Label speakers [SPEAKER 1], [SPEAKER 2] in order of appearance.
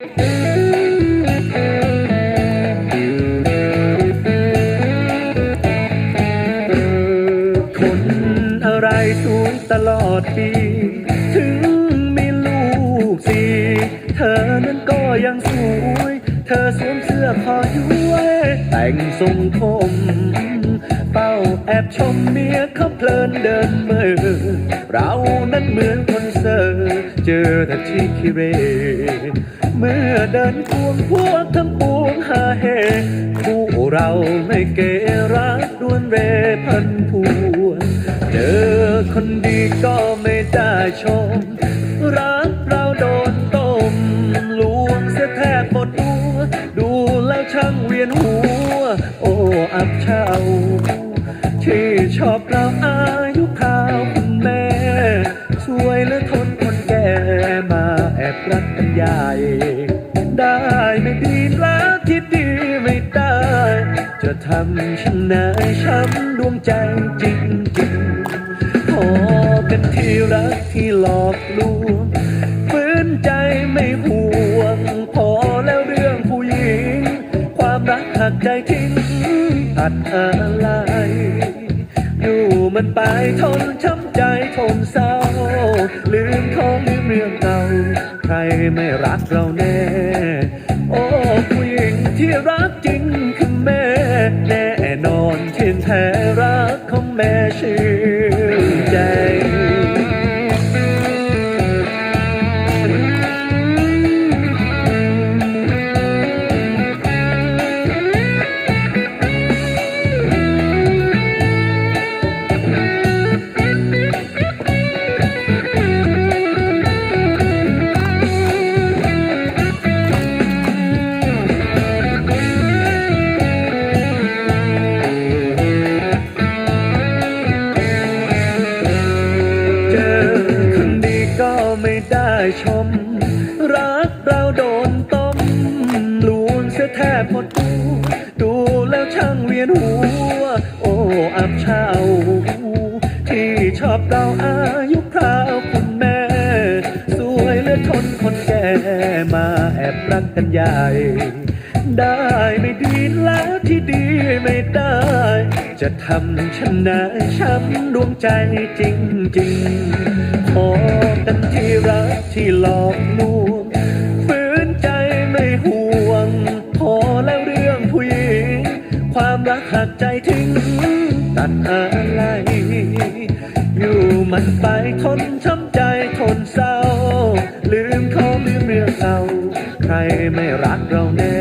[SPEAKER 1] คนอะไรสวยตลอดปี ถึงมีลูกสี่เธอนั้นก็ยังสวย เธอสวมเสื้อคอย้วย แต่งทรงผมเป้าแอบชมเมียเขาเพลินเดินเมื่อ เรานั้นเหมือนคน เซอร์เจอแต่ที่คิเร เมื่อเดินควงพวกทั้งปวงหาเฮคู่เราไม่เกรักดวนเรพันพวนเจอคนดีก็ไม่ได้ชม รักเราโดนต้มลวงเสียแทบหมดตัวดูแล้วช่างเวียนหัว โอ้อับเฉาที่ชอบเราอาย ใหญ่ ได้ไม่ดีแล้วที่ดีไม่ได้ จะทำฉันนายช้ำดวงใจจริงๆพอกันที่รักที่หลอกลวงฝืนใจไม่ห่วง พอแล้วเรื่องผู้หญิง ความรักหักใจทิ้งอัดอะไรอยู่มันไปทนช้ำใจทนเศร้า ลืมของลืมเรื่องเก่าใครไม่รักเราแน่ โอ้ผู้หญิงที่รักจริงคือแม่ แน่นอนเที่ยงแท้รักของแม่ชื่อ ไม่ได้ชม รักเราโดนต้มลวงเสียแทบหมดตัว ดูแล้วช่างเวียนหัว โอ้อับเฉาที่ชอบเราอายุคราวคุณแม่ สวยและทนคนแก่มาแอบรักกันใหญ่ได้ไม่ดีแล้วที่ดีไม่ได้ จะทำฉันนายช้ำดวงใจจริงๆ ขอกันที่รักที่หลอกลวงฝืนใจไม่ห่วง พอแล้วเรื่องผู้หญิง ความรักหักใจทิ้ง ตัดอะไร อยู่มันไปทนช้ำใจทนเศร้า ลืมเขาลืมเรื่องเก่าใครไม่รักเราแน่